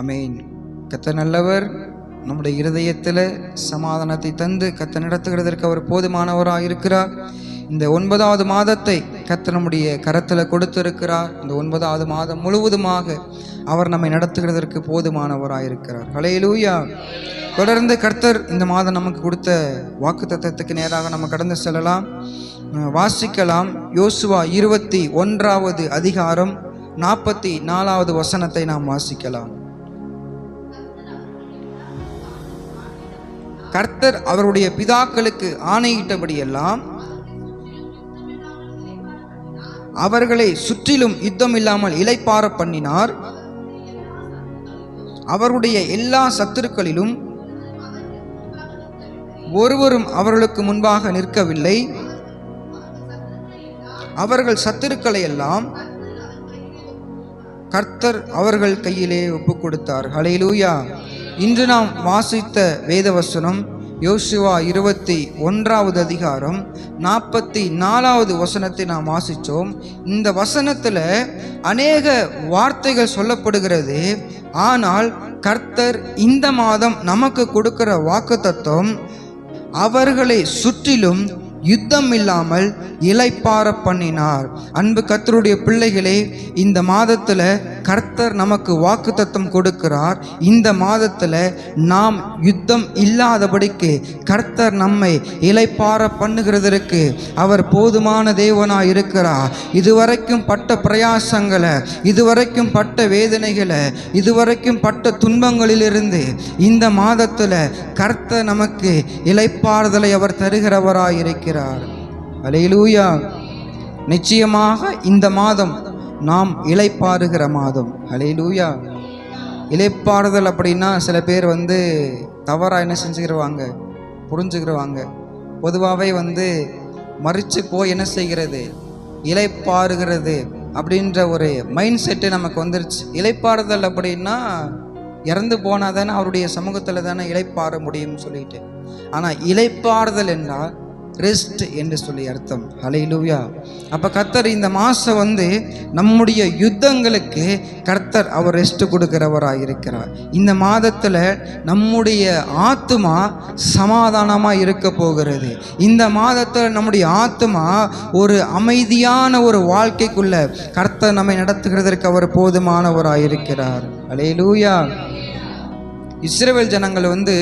அமேன். கத்த நல்லவர் நம்முடைய இருதயத்தில் சமாதானத்தை தந்து கத்த நடத்துகிறதற்கு அவர் போதுமானவராக இருக்கிறார். இந்த ஒன்பதாவது மாதத்தை கத்த நம்முடைய கரத்தில் கொடுத்திருக்கிறார். இந்த ஒன்பதாவது மாதம் முழுவதுமாக அவர் நம்மை நடத்துகிறதற்கு போதுமானவராக இருக்கிறார். கலையிலூயா தொடர்ந்து கர்த்தர் இந்த மாதம் நமக்கு கொடுத்த வாக்கு தத்துவத்துக்கு நேராக நம்ம கடந்து செல்லலாம். வாசிக்கலாம். யோசுவா இருபத்தி ஒன்றாவது அதிகாரம் நாற்பத்தி நாலாவது வசனத்தை நாம் வாசிக்கலாம். கர்த்தர் அவருடைய பிதாக்களுக்கு ஆணையிட்டபடியெல்லாம் அவர்களை சுற்றிலும் யுத்தம் இல்லாமல் இலைப்பார பண்ணினார். அவருடைய எல்லா சத்துருக்களிலும் ஒருவரும் அவர்களுக்கு முன்பாக நிற்கவில்லை. அவர்கள் சத்துருக்களை எல்லாம் கர்த்தர் அவர்கள் கையிலே ஒப்புக் கொடுத்தார் ஹலையிலூயா இன்று நாம் வாசித்த வேதவசனம் யோசுவா இருபத்தி ஒன்றாவது அதிகாரம் நாற்பத்தி நாலாவது வசனத்தை நாம் வாசித்தோம் இந்த வசனத்தில் அநேக வார்த்தைகள் சொல்லப்படுகிறது. ஆனால் கர்த்தர் இந்த மாதம் நமக்கு கொடுக்கிற வாக்குத்தத்தம் அவர்களை சுற்றிலும் யுத்தம் இல்லாமல் இலைப்பார பண்ணினார். அன்பு கர்த்தருடைய பிள்ளைகளே இந்த மாதத்தில் கர்த்தர் நமக்கு வாக்குத்தத்தம் கொடுக்கிறார். இந்த மாதத்தில் நாம் யுத்தம் இல்லாதபடிக்கு கர்த்தர் நம்மை இலைப்பார பண்ணுகிறதற்கு அவர் போதுமான தேவனாக இருக்கிறார். இதுவரைக்கும் பட்ட பிரயாசங்களை இதுவரைக்கும் பட்ட வேதனைகளை இதுவரைக்கும் பட்ட துன்பங்களிலிருந்து இந்த மாதத்தில் கர்த்தர் நமக்கு இலைப்பாறுதலை அவர் தருகிறவராக இருக்கிறார். அலையிலூயா நிச்சயமாக இந்த மாதம் நாம் இளைப்பாறுகிற மாதம். அலையிலூயா இளைப்பாறுதல் அப்படின்னா சில பேர் வந்து தவறாக என்ன செஞ்சுக்கிடுவாங்க புரிஞ்சுக்கிடுவாங்க பொதுவாகவே வந்து மறித்து போய் என்ன செய்கிறது? இளைப்பாறுகிறது அப்படின்ற ஒரு மைண்ட் செட்டு நமக்கு வந்துருச்சு. இளைப்பாறுதல் அப்படின்னா இறந்து போனால் தானே அவருடைய சமூகத்தில் தானே இழைப்பாற முடியும்னு சொல்லிட்டு. ஆனால் இளைப்பாறுதல் என்றால் ரெஸ்ட் என்று சொல்லி அர்த்தம். ஹalleluya அப்போ கர்த்தர் இந்த மாதம் வந்து நம்முடைய யுத்தங்களுக்கு கர்த்தர் அவர் ரெஸ்ட் கொடுக்கிறவராக இருக்கிறார் இந்த மாதத்தில் நம்முடைய ஆத்மா சமாதானமாக இருக்க போகிறது. இந்த மாதத்தில் நம்முடைய ஆத்மா ஒரு அமைதியான ஒரு வாழ்க்கைக்குள்ள கர்த்தர் நம்மை நடத்துகிறதற்கு அவர் போதுமானவராக இருக்கிறார் ஹalleluya இஸ்ரேல் ஜனங்கள் வந்து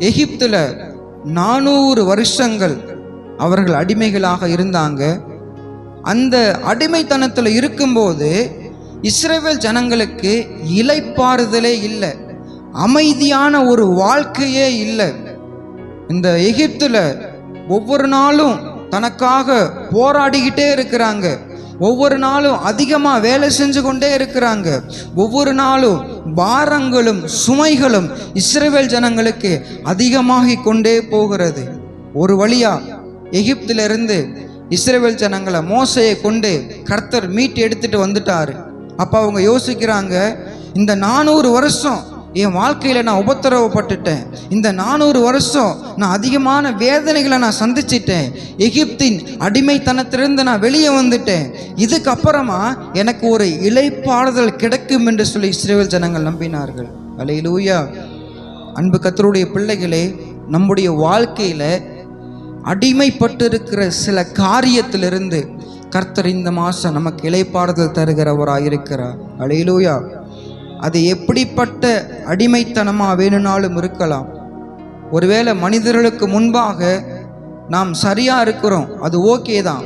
எகிப்தில் நானூறு வருஷங்கள் அவர்கள் அடிமைகளாக இருந்தாங்க. அந்த அடிமைத்தனத்தில் இருக்கும்போது இஸ்ரேவேல் ஜனங்களுக்கு இலைப்பாறுதலே இல்லை. அமைதியான ஒரு வாழ்க்கையே இல்லை. இந்த எகிப்தில் ஒவ்வொரு நாளும் தனக்காக போராடிக்கிட்டே இருக்கிறாங்க. ஒவ்வொரு நாளும் அதிகமாக வேலை செஞ்சு கொண்டே இருக்கிறாங்க. ஒவ்வொரு நாளும் பாரங்களும் சுமைகளும் இஸ்ரேவேல் ஜனங்களுக்கு அதிகமாகி கொண்டே போகிறது. ஒரு வழியா எகிப்திலிருந்து இஸ்ரேவேல் ஜனங்களை மோசையை கொண்டு கர்த்தர் மீட்டு எடுத்துட்டு வந்துட்டாரு. அப்போ அவங்க யோசிக்கிறாங்க இந்த நானூறு வருஷம் என் வாழ்க்கையில் நான் உபத்திரவப்பட்டுட்டேன். இந்த நானூறு வருஷம் நான் அதிகமான வேதனைகளை நான் சந்திச்சிட்டேன். எகிப்தின் அடிமைத்தனத்திலிருந்து நான் வெளியே வந்துட்டேன். இதுக்கப்புறமா எனக்கு ஒரு இழைப்பாடுதல் கிடைக்கும் என்று சொல்லி இஸ்ரேல் ஜனங்கள் நம்பினார்கள். அலையிலூயா. அன்பு கத்தருடைய பிள்ளைகளே நம்முடைய வாழ்க்கையில் அடிமைப்பட்டிருக்கிற சில காரியத்திலிருந்து கர்த்தர் இந்த மாதம் நமக்கு இலைப்பாறுதல் தருகிறவராக இருக்கிறார் அலையிலூயா. அது எப்படிப்பட்ட அடிமைத்தனமாக வேணும்னாலும் இருக்கலாம். ஒருவேளை மனிதர்களுக்கு முன்பாக நாம் சரியாக இருக்கிறோம் அது ஓகே தான்.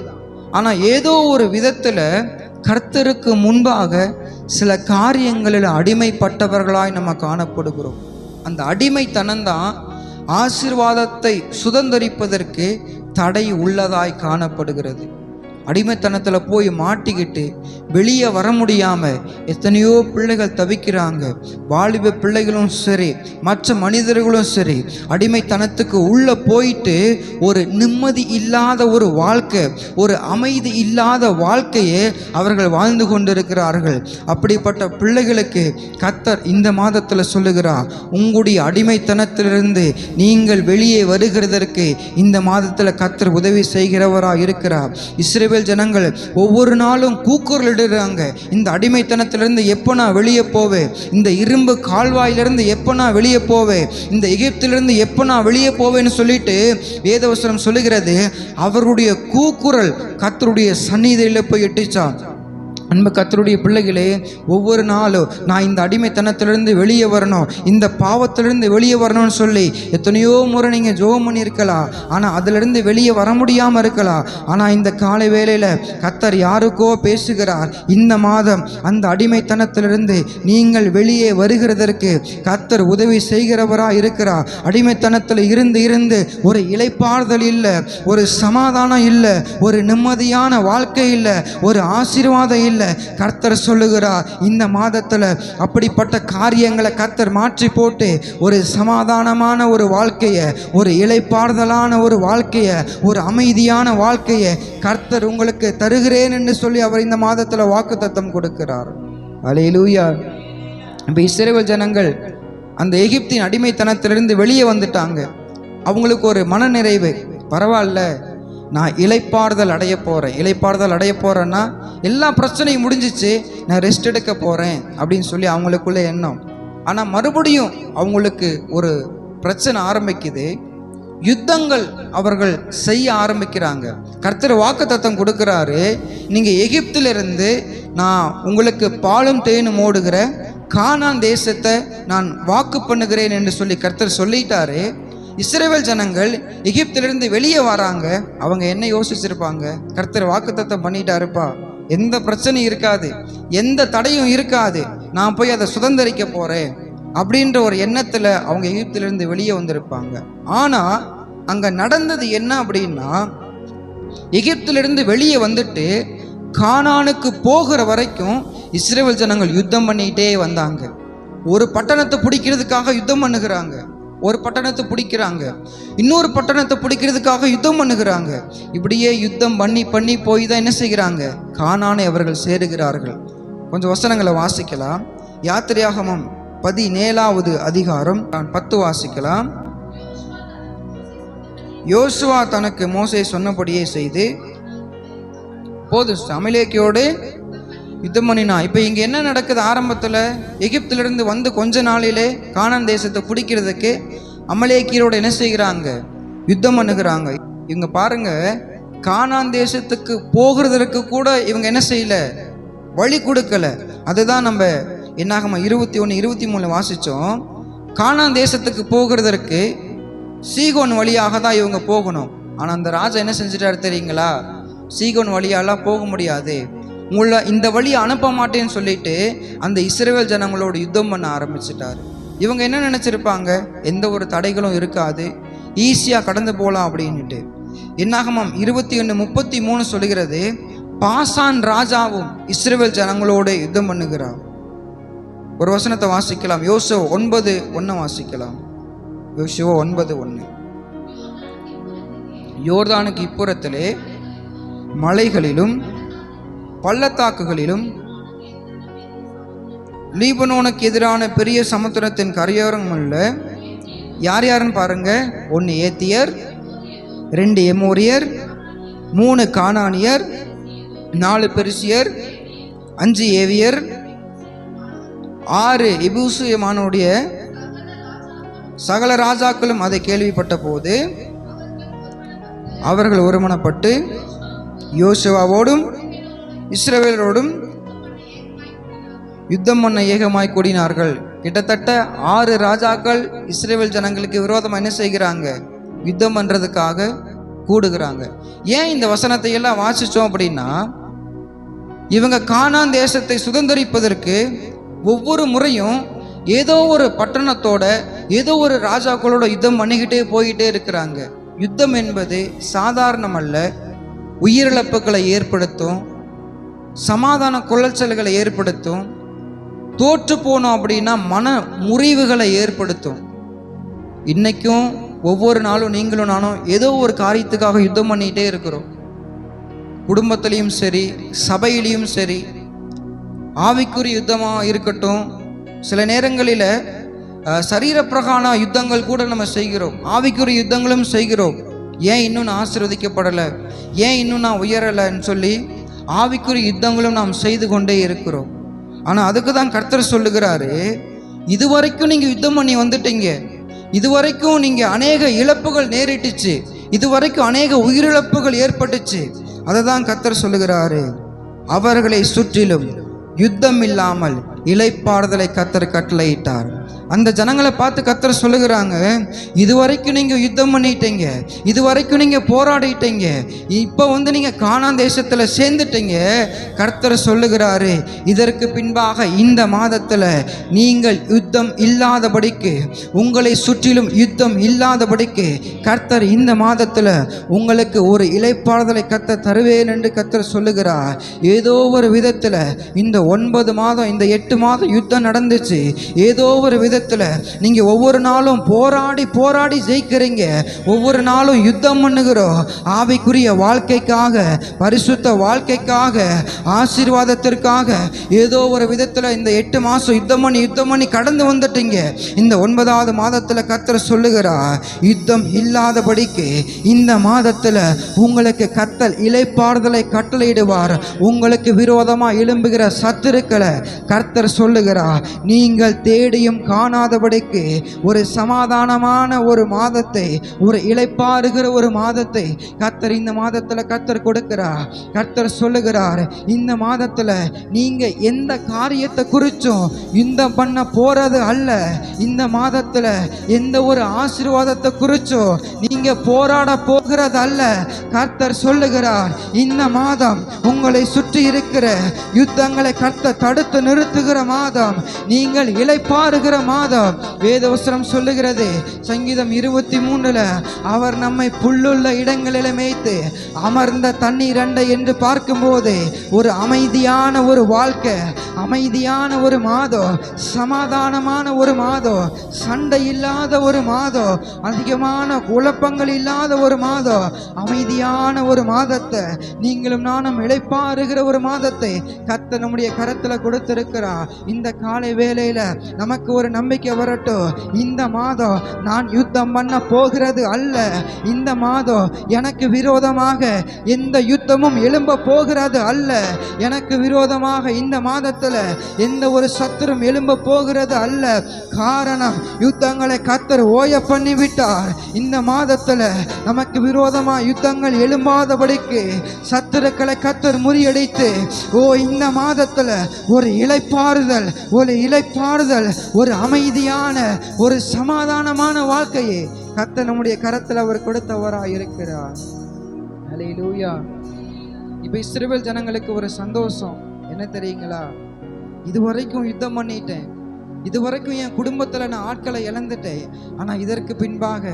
ஆனால் ஏதோ ஒரு விதத்தில் கர்த்தருக்கு முன்பாக சில காரியங்களில் அடிமைப்பட்டவர்களாய் நம்ம காணப்படுகிறோம். அந்த அடிமைத்தனம்தான் ஆசீர்வாதத்தை சுதந்தரிப்பதற்கு தடை உள்ளதாய் காணப்படுகிறது. அடிமைத்தனத்தில் போய் மாட்டிக்கிட்டு வெளியே வர முடியாமல் எத்தனையோ பிள்ளைகள் தவிக்கிறாங்க. வாலிப பிள்ளைகளும் சரி மற்ற மனிதர்களும் சரி அடிமைத்தனத்துக்கு உள்ளே போயிட்டு ஒரு நிம்மதி இல்லாத ஒரு வாழ்க்கை ஒரு அமைதி இல்லாத வாழ்க்கையை அவர்கள் வாழ்ந்து கொண்டிருக்கிறார்கள். அப்படிப்பட்ட பிள்ளைகளுக்கு கத்தர் இந்த மாதத்தில் சொல்லுகிறார் உங்களுடைய அடிமைத்தனத்திலிருந்து நீங்கள் வெளியே வருகிறதற்கு இந்த மாதத்தில் கத்தர் உதவி செய்கிறவராக இருக்கிறார் இஸ்ரேல் இஸ்ரேல் ஜனங்கள் ஒவ்வொரு நாளும் கூக்குரலிடுறாங்க. இந்த அடிமைத்தனத்திலிருந்து எப்போ நான் வெளியே போவேன்? இந்த இரும்பு கால்வாயிலிருந்து எப்போ நான் வெளியே போவேன்? இந்த எகிப்திலிருந்து எப்போ நான் வெளியே போவேன்னு சொல்லிட்டு வேதவசனம் சொல்லுகிறது அவருடைய கூக்குரல் கர்த்தருடைய சந்நிதியில் போய் எட்டிச்சான். அன்பு கத்தருடைய பிள்ளைகளே ஒவ்வொரு நாளும் நான் இந்த அடிமைத்தனத்திலிருந்து வெளியே வரணும் இந்த பாவத்திலிருந்து வெளியே வரணும்னு சொல்லி எத்தனையோ முறை நீங்கள் ஜோம் பண்ணியிருக்கலாம். ஆனால் அதிலிருந்து வெளியே வர முடியாமல் இருக்கலாம். ஆனால் இந்த காலை வேளையில் கத்தர் யாருக்கோ பேசுகிறார். இந்த மாதம் அந்த அடிமைத்தனத்திலிருந்து நீங்கள் வெளியே வருகிறதற்கு கத்தர் உதவி செய்கிறவராக இருக்கிறார். அடிமைத்தனத்தில் இருந்து இருந்து ஒரு இலைப்பாறுதல் இல்லை ஒரு சமாதானம் இல்லை ஒரு நிம்மதியான வாழ்க்கை இல்லை ஒரு ஆசீர்வாதம் இல்லை. கர்த்தர் சொல்லுகிறார். இந்த மாதத்தில் அப்படிப்பட்ட காரியங்களை கர்த்தர் மாற்றி போட்டு ஒரு சமாதானமான ஒரு வாழ்க்கையை ஒரு இலைப்பாறுதலான ஒரு வாழ்க்கையை ஒரு அமைதியான வாழ்க்கையை கர்த்தர் உங்களுக்கு தருகிறேன் என்று சொல்லி அவர் இந்த மாதத்தில் வாக்குத்தத்தம் கொடுக்கிறார். அலையிலூயா இப்போ இஸ்ரேல் ஜனங்கள் அந்த எகிப்தின் அடிமைத்தனத்திலிருந்து வெளியே வந்துட்டாங்க. அவங்களுக்கு ஒரு மனநிறைவு. பரவாயில்ல. நான் இலைப்பாறுதல் அடைய போகிறேன் இலைப்பாறுதல் அடைய போகிறேன்னா எல்லா பிரச்சனையும் முடிஞ்சிச்சு நான் ரெஸ்ட் எடுக்க போகிறேன் அப்படின்னு சொல்லி அவங்களுக்குள்ளே எண்ணம். ஆனால் மறுபடியும் அவங்களுக்கு ஒரு பிரச்சனை ஆரம்பிக்குது. யுத்தங்கள் அவர்கள் செய்ய ஆரம்பிக்கிறாங்க. கர்த்தர் வாக்குத்தத்தம் கொடுக்குறாரு. நீங்கள் எகிப்திலிருந்து நான் உங்களுக்கு பாலும் தேனும் ஓடுகிற கானான் தேசத்தை நான் வாக்கு பண்ணுகிறேன் என்று சொல்லி கர்த்தர் சொல்லிட்டாரு. இஸ்ரேவேல் ஜனங்கள் எகிப்திலிருந்து வெளியே வராங்க. அவங்க என்ன யோசிச்சிருப்பாங்க? கர்த்தர் வாக்குத்தத்தம் பண்ணிட்டாருப்பா. எந்த பிரச்சனையும் இருக்காது. எந்த தடையும் இருக்காது. நான் போய் அதை சுதந்திரிக்க போகிறேன் அப்படின்ற ஒரு எண்ணத்தில் அவங்க எகிப்திலிருந்து வெளியே வந்திருப்பாங்க. ஆனால் அங்கே நடந்தது என்ன அப்படின்னா எகிப்திலிருந்து வெளியே வந்துட்டு கானானுக்கு போகிற வரைக்கும் இஸ்ரேல் ஜனங்கள் யுத்தம் பண்ணிக்கிட்டே வந்தாங்க. ஒரு பட்டணத்தை பிடிக்கிறதுக்காக யுத்தம் பண்ணுகிறாங்க. ஒரு பட்டணத்தை பிடிக்கிறாங்க. இன்னொரு பட்டணத்தை பிடிக்கிறதுக்காக யுத்தம் பண்ணுகிறாங்க. இப்படியே யுத்தம் பண்ணி பண்ணி போய் தான் என்ன செய்கிறாங்க? காணானை அவர்கள் சேருகிறார்கள். கொஞ்சம் வசனங்களை வாசிக்கலாம். யாத்திரையாகமம் பதினேழாவது அதிகாரம் நான் பத்து வாசிக்கலாம். யோசுவா தனக்கு மோசை சொன்னபடியே செய்து போது சமிலேக்கியோடு யுத்தம் பண்ணினா இப்போ இங்கே என்ன நடக்குது ஆரம்பத்தில்? எகிப்திலிருந்து வந்து கொஞ்ச நாளிலே கானான் தேசத்தை பிடிக்கிறதுக்கு அமலேக்கியரோட என்ன செய்கிறாங்க? யுத்தம் பண்ணுகிறாங்க. இவங்க பாருங்க கானான் தேசத்துக்கு போகிறதற்கு கூட இவங்க என்ன செய்யல? வழி கொடுக்கல. அதுதான் நம்ம என்னாகமா இருபத்தி ஒன்று இருபத்தி மூணு வாசித்தோம் கானான் தேசத்துக்கு போகிறதற்கு சீகோன் வழியாக தான் இவங்க போகணும். ஆனால் அந்த ராஜா என்ன செஞ்சிட்டாரு தெரியுங்களா? சீகோன் வழியாலாம் போக முடியாது. உங்களை இந்த வழியை அனுப்ப மாட்டேன்னு சொல்லிட்டு அந்த இஸ்ரேல் ஜனங்களோட யுத்தம் பண்ண ஆரம்பிச்சிட்டாரு. இவங்க என்ன நினச்சிருப்பாங்க? எந்த ஒரு தடைகளும் இருக்காது. ஈஸியாக கடந்து போகலாம் அப்படின்னுட்டு. என்னாகமாம் இருபத்தி ஒன்று முப்பத்தி மூணு சொல்லுகிறது பாசான் ராஜாவும் இஸ்ரேல் ஜனங்களோட யுத்தம் பண்ணுகிறார். ஒரு வசனத்தை வாசிக்கலாம். யோசோ ஒன்பது ஒன்று வாசிக்கலாம். யோசுவா ஒன்பது ஒன்று யோர்தானுக்கு இப்புறத்திலே மலைகளிலும் பள்ளத்தாக்குகளிலும் லீபனோனுக்கு எதிரான பெரிய சமுத்திரத்தின் கரையோரம் யார் யாருன்னு பாருங்க. ஒன்று ஏத்தியர் ரெண்டு எமோரியர் மூணு கானானியர் நாலு பெருசியர் அஞ்சு ஏவியர் ஆறு இபூசியமானுடைய சகல ராஜாக்களும் அதை கேள்விப்பட்ட போது அவர்கள் ஒருமனப்பட்டு யோசுவாவோடும் இஸ்ரவேலரோடும் யுத்தம் பண்ண ஏகமாய் கூடினார்கள். கிட்டத்தட்ட ஆறு ராஜாக்கள் இஸ்ரேல் ஜனங்களுக்கு விரோதமாக என்ன செய்கிறாங்க? யுத்தம் பண்ணுறதுக்காக கூடுகிறாங்க. ஏன் இந்த வசனத்தை எல்லாம் வாசித்தோம் அப்படின்னா இவங்க காணான் தேசத்தை சுதந்திரிப்பதற்கு ஒவ்வொரு முறையும் ஏதோ ஒரு பட்டணத்தோட ஏதோ ஒரு ராஜாக்களோட யுத்தம் பண்ணிக்கிட்டே போயிட்டே இருக்கிறாங்க. யுத்தம் என்பது சாதாரணமல்ல உயிரிழப்புகளை ஏற்படுத்தும் சமாதான குழச்சல்களை ஏற்படுத்தும். தோற்று போனோம் அப்படின்னா மன முறிவுகளை ஏற்படுத்தும். இன்றைக்கும் ஒவ்வொரு நாளும் நீங்களும் நானும் ஏதோ ஒரு காரியத்துக்காக யுத்தம் பண்ணிகிட்டே இருக்கிறோம். குடும்பத்திலையும் சரி சபையிலையும் சரி ஆவிக்குரிய யுத்தமாக இருக்கட்டும். சில நேரங்களில் சரீரப்பிரகான யுத்தங்கள் கூட நம்ம செய்கிறோம். ஆவிக்குரிய யுத்தங்களும் செய்கிறோம். ஏன் இன்னும் நான் ஆசிர்வதிக்கப்படலை? ஏன் இன்னும் நான் உயரலைன்னு சொல்லி ஆவிக்குரிய யுத்தங்களும் நாம் செய்து கொண்டே இருக்கிறோம். ஆனால் அதுக்கு தான் கர்த்தர் சொல்லுகிறாரு இதுவரைக்கும் நீங்கள் யுத்தம் பண்ணி வந்துட்டீங்க. இதுவரைக்கும் நீங்கள் அநேக இழப்புகள் நேரிட்டுச்சு. இதுவரைக்கும் அநேக உயிரிழப்புகள் ஏற்பட்டுச்சு. அதை தான் கர்த்தர் சொல்லுகிறாரு அவர்களை சுற்றிலும் யுத்தம் இல்லாமல் இலைப்பாறுதலை கத்தர் கட்டளையிட்டார். அந்த ஜனங்களை பார்த்து கத்தர் சொல்லுகிறாங்க இதுவரைக்கும் நீங்கள் யுத்தம் பண்ணிட்டீங்க இதுவரைக்கும் நீங்கள் போராடிட்டீங்க இப்போ வந்து நீங்கள் காணான் தேசத்தில் சேர்ந்துட்டீங்க. கர்த்தர் சொல்லுகிறாரு இதற்கு பின்பாக இந்த மாதத்தில் நீங்கள் யுத்தம் இல்லாதபடிக்கு உங்களை சுற்றிலும் யுத்தம் இல்லாதபடிக்கு கர்த்தர் இந்த மாதத்தில் உங்களுக்கு ஒரு இலைப்பாறுதலை கத்த தருவேன் என்று கர்த்தர் சொல்லுகிறார். ஏதோ ஒரு விதத்தில் இந்த ஒன்பது மாதம் இந்த எட்டு மாதம் யுத்தம் நடந்துச்சு ஏதோ ஒரு உலகத்தில் நீங்கள் ஒவ்வொரு நாளும் போராடி போராடி ஜெயிக்கிறீங்க. ஒவ்வொரு நாளும் யுத்தம் பண்ணுகிறோம். ஆவிக்குரிய வாழ்க்கைக்காக பரிசுத்த வாழ்க்கைக்காக ஆசீர்வாதத்திற்காக ஏதோ ஒரு விதத்தில் இந்த எட்டு மாதம் யுத்தம் பண்ணி யுத்தம் பண்ணி கடந்து வந்துட்டீங்க. இந்த ஒன்பதாவது மாதத்தில் கத்தர் சொல்லுகிறார் யுத்தம் இல்லாதபடிக்கு இந்த மாதத்தில் உங்களுக்கு கத்தல் இலைப்பாறுதலை கட்டளையிடுவார். உங்களுக்கு விரோதமாக எழும்புகிற சத்துருக்களை கர்த்தர் சொல்லுகிறார். நீங்கள் தேடியும் காணாதபடிக்கு ஒரு சமாதானமான ஒரு மாதத்தை ஒரு இழைப்பாருகிற ஒரு மாதத்தை கத்தர் இந்த மாதத்தில் கர்த்தர் கொடுக்கிறார். கத்தர் சொல்லுகிறார் இந்த மாதத்தில் நீங்கள் எந்த காரியத்தை குறித்தும் இந்த பண்ண போகிறது அல்ல. இந்த மாதத்தில் எந்த ஒரு ஆசீர்வாதத்தை குறித்தும் நீங்க போராட போகிறது அல்ல. கர்த்தர் சொல்லுகிறார் இந்த மாதம் உங்களை சுற்றி இருக்கிற யுத்தங்களை கர்த்த தடுத்து நிறுத்துகிற மாதம் நீங்கள் இழைப்பாருகிற மாதம் வேதவசனம் சொல்லுகிறது. சங்கீதம் இருபத்தி மூணுல அவர் நம்மை புல்லுள்ள இடங்களில் மேய்த்து அமர்ந்த தண்ணீர் அண்டை என்று பார்க்கும்போது ஒரு அமைதியான ஒரு வாழ்க்கை அமைதியான ஒரு மாதம் சமாதானமான ஒரு மாதம் சண்டை இல்லாத ஒரு மாதம் அதிகமான குழப்பங்கள் இல்லாத ஒரு மாதம் அமைதியான ஒரு மாதத்தை நீங்களும் நானும் இழைப்பாருகிற ஒரு மாதத்தை கத்த நம்முடைய கரத்தில் கொடுத்திருக்கிறார். இந்த காலை வேலையில நமக்கு ஒரு நம்பிக்கை நம்பிக்கை வரட்டும். இந்த மாதம் நான் யுத்தம் பண்ண போகிறது அல்ல. இந்த மாதம் எனக்கு விரோதமாக எந்த யுத்தமும் எழும்ப போகிறது அல்ல. எனக்கு விரோதமாக இந்த மாதத்தில் எந்த ஒரு சத்துரும் எழும்ப போகிறது அல்ல. காரணம் யுத்தங்களை கத்தர் ஓய பண்ணிவிட்டார். இந்த மாதத்தில் நமக்கு விரோதமாக யுத்தங்கள் எழும்பாதபடிக்கு சத்துருக்களை கத்தர் முறியடித்து ஓ இந்த மாதத்தில் ஒரு இலைப்பாறுதல் ஒரு இலைப்பாறுதல் ஒரு அமை அமைதியான ஒரு சமாதானமான வாழ்க்கையை கத்த நம்முடைய கரத்தில் அவர் கொடுத்தவராக இருக்கிறார் ஹalleluya இப்போ இஸ்ரேல் ஜனங்களுக்கு ஒரு சந்தோஷம். என்ன தெரியுங்களா? இதுவரைக்கும் யுத்தம் பண்ணிட்டேன். இதுவரைக்கும் என் குடும்பத்தில் நான் ஆட்களை இழந்துட்டேன். ஆனால் இதற்கு பின்பாக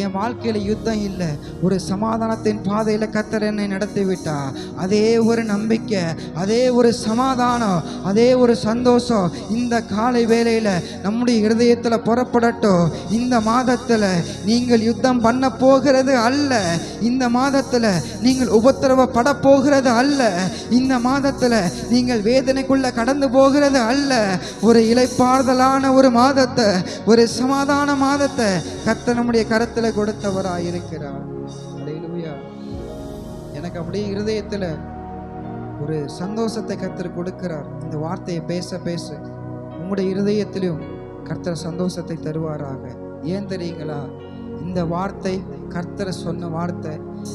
என் வாழ்க்கையில் யுத்தம் இல்லை. ஒரு சமாதானத்தின் பாதையில் கத்தர் என்னை நடத்திவிட்டா அதே ஒரு நம்பிக்கை அதே ஒரு சமாதானம் அதே ஒரு சந்தோஷம் இந்த காலை வேளையில் நம்முடைய இருதயத்தில் புறப்படட்டும். இந்த மாதத்தில் நீங்கள் யுத்தம் பண்ண போகிறது அல்ல. இந்த மாதத்தில் நீங்கள் உபத்திரவப்பட போகிறது அல்ல. இந்த மாதத்தில் நீங்கள் வேதனைக்குள்ளே கடந்து போகிறது அல்ல. ஒரு ஆறுதலான ஒரு மாதத்தை ஒரு சமாதான மாதத்தை கத்த நம்முடைய கரத்தில் கொடுத்தவராக இருக்கிறார் எனக்கு அப்படியே இருதயத்தில் ஒரு சந்தோஷத்தை கத்தர் கொடுக்கிறார். இந்த வார்த்தையை பேச பேச உங்களுடைய இருதயத்திலும் கர்த்தர் சந்தோஷத்தை தருவாராக. ஏன் தெரியுங்களா? இந்த வார்த்தை கர்த்தர் சொன்ன வார்த்தை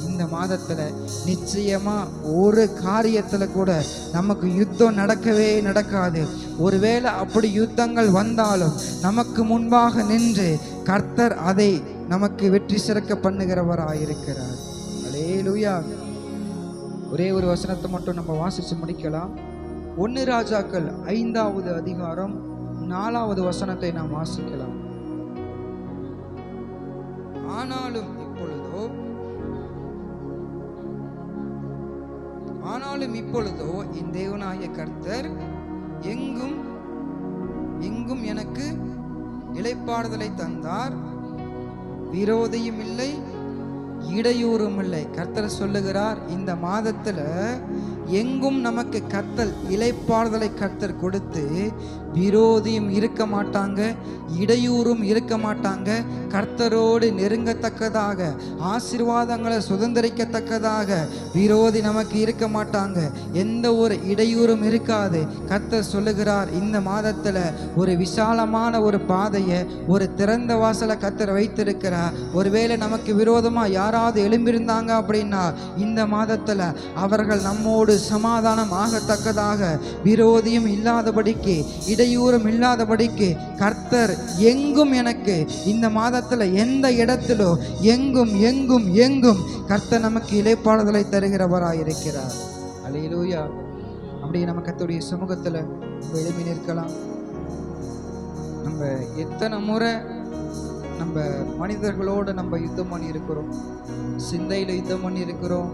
இந்த மாதத்தில் நிச்சயமாக ஒரு காரியத்தில் கூட நமக்கு யுத்தம் நடக்கவே நடக்காது. ஒருவேளை அப்படி யுத்தங்கள் வந்தாலும் நமக்கு முன்பாக நின்று கர்த்தர் அதை நமக்கு வெற்றி சிறக்க பண்ணுகிறவராயிருக்கிறார். அலேலுயா ஒரே ஒரு வசனத்தை மட்டும் நம்ம வாசித்து முடிக்கலாம். ஒன்று ராஜாக்கள் ஐந்தாவது அதிகாரம் நாலாவது வசனத்தை நாம் வாசிக்கலாம். ஆனாலும் இப்பொழுதோ ஆனாலும் இப்பொழுதோ என் தேவனாகிய கர்த்தர் எங்கும் எங்கும் எனக்கு நிலைப்பாடுதலை தந்தார். விரோதியும் இல்லை இடையூறும் இல்லை. கர்த்தர் சொல்லுகிறார் இந்த மாதத்தில் எங்கும் நமக்கு கர்த்தர் இலைப்பாறுதலை கர்த்தர் கொடுத்து விரோதியும் இருக்க மாட்டாங்க இடையூறும் இருக்க மாட்டாங்க கர்த்தரோடு நெருங்கத்தக்கதாக ஆசீர்வாதங்களை சுதந்திரிக்கத்தக்கதாக விரோதி நமக்கு இருக்க மாட்டாங்க. எந்த ஒரு இடையூறும் இருக்காது. கர்த்தர் சொல்லுகிறார் இந்த மாதத்தில் ஒரு விசாலமான ஒரு பாதையை ஒரு திறந்த வாசலை கர்த்தர் வைத்திருக்கிறார். ஒருவேளை நமக்கு விரோதமாக யாரும் யாராவது எழும்பியிருந்தாங்க அப்படின்னா இந்த மாதத்துல அவர்கள் நம்மோடு சமாதானம் ஆகத்தக்கதாக விரோதியும் இல்லாதபடிக்கு இடையூறும் இல்லாதபடிக்கு கர்த்தர் எங்கும் எனக்கு இந்த மாதத்துல எந்த இடத்திலோ எங்கும் எங்கும் எங்கும் கர்த்தர் நமக்கு இலைப்பாடுதலை தருகிறவராய் இருக்கிறார். அலையிலூயா அப்படியே நம்ம கத்துடைய சமூகத்துல எழுப்பி நிற்கலாம். நம்ம எத்தனை முறை நம்ம மனிதர்களோடு நம்ம யுத்தம் பண்ணி இருக்கிறோம் சிந்தையில் யுத்தம் பண்ணி இருக்கிறோம்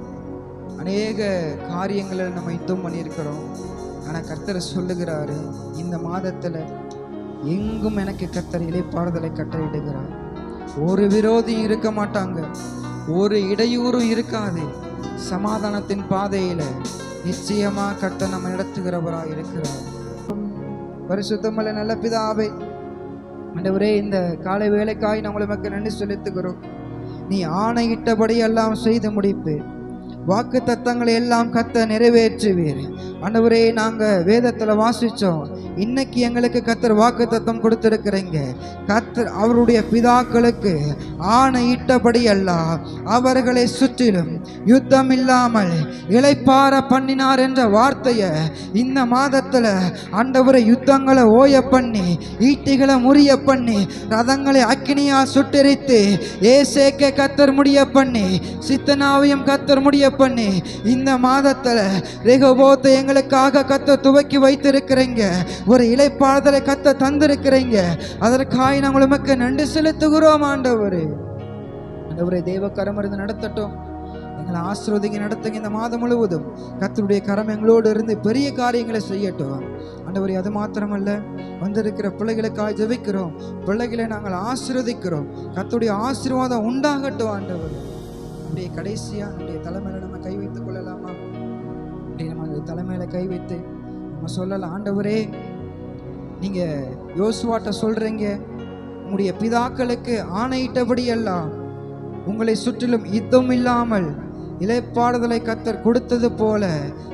அநேக காரியங்களில் நம்ம யுத்தம் பண்ணியிருக்கிறோம். ஆனால் கர்த்தர் சொல்லுகிறாரு இந்த மாதத்தில் எங்கும் எனக்கு கர்த்தர் இலைப்பாறுதலை கட்டளையிடுகிறார். ஒரு விரோதியும் இருக்க மாட்டாங்க. ஒரு இடையூறும் இருக்காது. சமாதானத்தின் பாதையில் நிச்சயமாக கர்த்தர் நம்ம நடத்துகிறவராக இருக்கிறார். பரிசுத்தமல்ல நல்ல பிதாவே ஆண்டவரே இந்த காலை வேலைக்காய் நம்மளை மக்கள் நன்றி செலுத்துகிறோம். நீ ஆணையிட்டபடி எல்லாம் செய்து முடிப்பு வாக்கு தத்தங்களை எல்லாம் கத்த நிறைவேற்றுவீர். ஆண்டவரே நாங்கள் வேதத்தில் வாசித்தோம் இன்னைக்கு எங்களுக்கு கத்தர் வாக்கு தத்தம் கொடுத்துருக்கிறீங்க. கத்தர் அவருடைய பிதாக்களுக்கு ஆணையிட்டபடி எல்லாம் அவர்களை சுற்றிலும் யுத்தம் இல்லாமல் இழைப்பார பண்ணினார் என்ற வார்த்தையை இந்த மாதத்தில் அண்டவரை யுத்தங்களை ஓய பண்ணி ஈட்டிகளை முறிய பண்ணி ரதங்களை அக்கினியால் சுட்டெரித்து ஏசேக்க கத்தர் முடிய பண்ணி சித்தனாவையும் கத்தர் முடிய பண்ணி இந்த மாதத்தில் ரெகபோத்தை எங்களுக்காக கத்த துவக்கி வைத்திருக்கிறீங்க. ஒரு இலைப்பாதலை கத்த தந்திருக்கிறீங்க. அதற்காக நாங்கள் உமக்கு நன்றி செலுத்துகிறோம் ஆண்டவர். ஆண்டவரை தேவ கரம் இருந்து நடத்தட்டும். எங்களை ஆசிர்வதிங்க நடத்துங்க இந்த மாதம் முழுவதும். கத்தருடைய கரம் எங்களோடு இருந்து பெரிய காரியங்களை செய்யட்டும். ஆண்டவர் அது மாத்திரமல்ல. வந்திருக்கிற பிள்ளைகளுக்காக ஜெபிக்கிறோம். பிள்ளைகளை நாங்கள் ஆசிர்வதிக்கிறோம். கத்துடைய ஆசீர்வாதம் உண்டாகட்டும் ஆண்டவர். அப்படியே கடைசியா நம்முடைய தலைமையில அப்படியே நம்ம தலைமையில கை வைத்து நம்ம சொல்லலாம் ஆண்டவரே நீங்க யோசுவாட்ட சொல்றீங்க. உங்களுடைய பிதாக்களுக்கு ஆணையிட்டபடி எல்லாம் உங்களை சுற்றிலும் யுத்தம் இல்லாமல் இலைப்பாடுதலை கத்தர் கொடுத்தது போல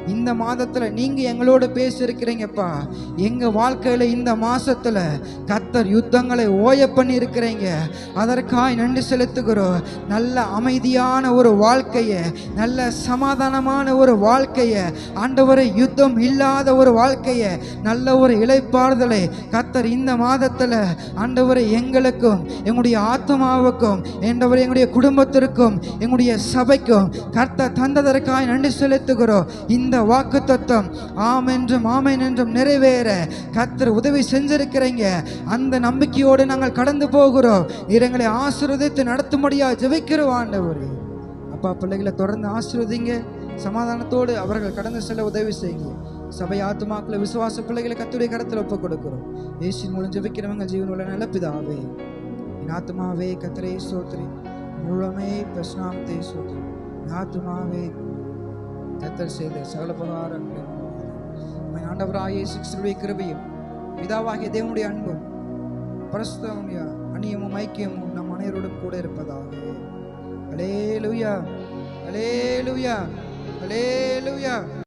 இந்த மாதத்துல நீங்க எங்களோட பேசியிருக்கிறீங்கப்பா. எங்க வாழ்க்கையில இந்த மாசத்துல கத்தர் யுத்தங்களை ஓய பண்ணி இருக்கிறீங்க அதற்காய் நன்றி செலுத்துகிறோம். நல்ல அமைதியான ஒரு வாழ்க்கையை நல்ல சமாதானமான ஒரு வாழ்க்கையை ஆண்டவரை யுத்தம் இல்லாத ஒரு வாழ்க்கையை நல்ல ஒரு இலைப்பாடுதலை கத்தர் இந்த மாதத்துல ஆண்டவரை எங்களுக்கும் எங்களுடைய ஆத்மாவுக்கும் ஆண்டவரை எங்களுடைய குடும்பத்திற்கும் எங்களுடைய சபைக்கும் கர்த்தர் தந்ததற்காய் நன்றி செலுத்துகிறோம். இந்த வாக்கு தத்துவம் ஆம் என்றும் ஆமேன் என்றும் நிறைவேற. கர்த்தர் உதவி செஞ்சிருக்கிறீங்க. அந்த நம்பிக்கையோடு நாங்கள் கடந்து போகிறோம். இரங்களை ஆசீர்வதித்து நடத்தும்படியா ஜெபிக்கிறோம் ஆண்டவர். அப்பா பிள்ளைகளை தொடர்ந்து ஆசீர்வதிங்க. சமாதானத்தோடு அவர்கள் கடந்து செல்ல உதவி செய்யுங்க. சபை ஆத்துமாக்களை விசுவாச பிள்ளைகளை கத்துடைய கடத்தில் ஒப்புக் கொடுக்கிறோம் ஏசின் மூலம் ஜெபிக்கிறவங்க ஜீவன் உள்ள நிலப்பிதாவே என் ஆத்மாவே கத்திரே சோத்ரி. முழுமே பிரஸ்னாமத்தை சோத்ரி ஆத்மாவே கத்தர் செய்த சகல உபகாரங்களும் ஆண்டவராகிய சிக்ஸ்ருடைய கிருபையும் பிதாவாகிய தேவனுடைய அன்பும் பரஸ்தவனுடைய அந்நியமும் ஐக்கியமும் நம் அனைவரோடும் கூட இருப்பதாக. Alleluia alleluia alleluia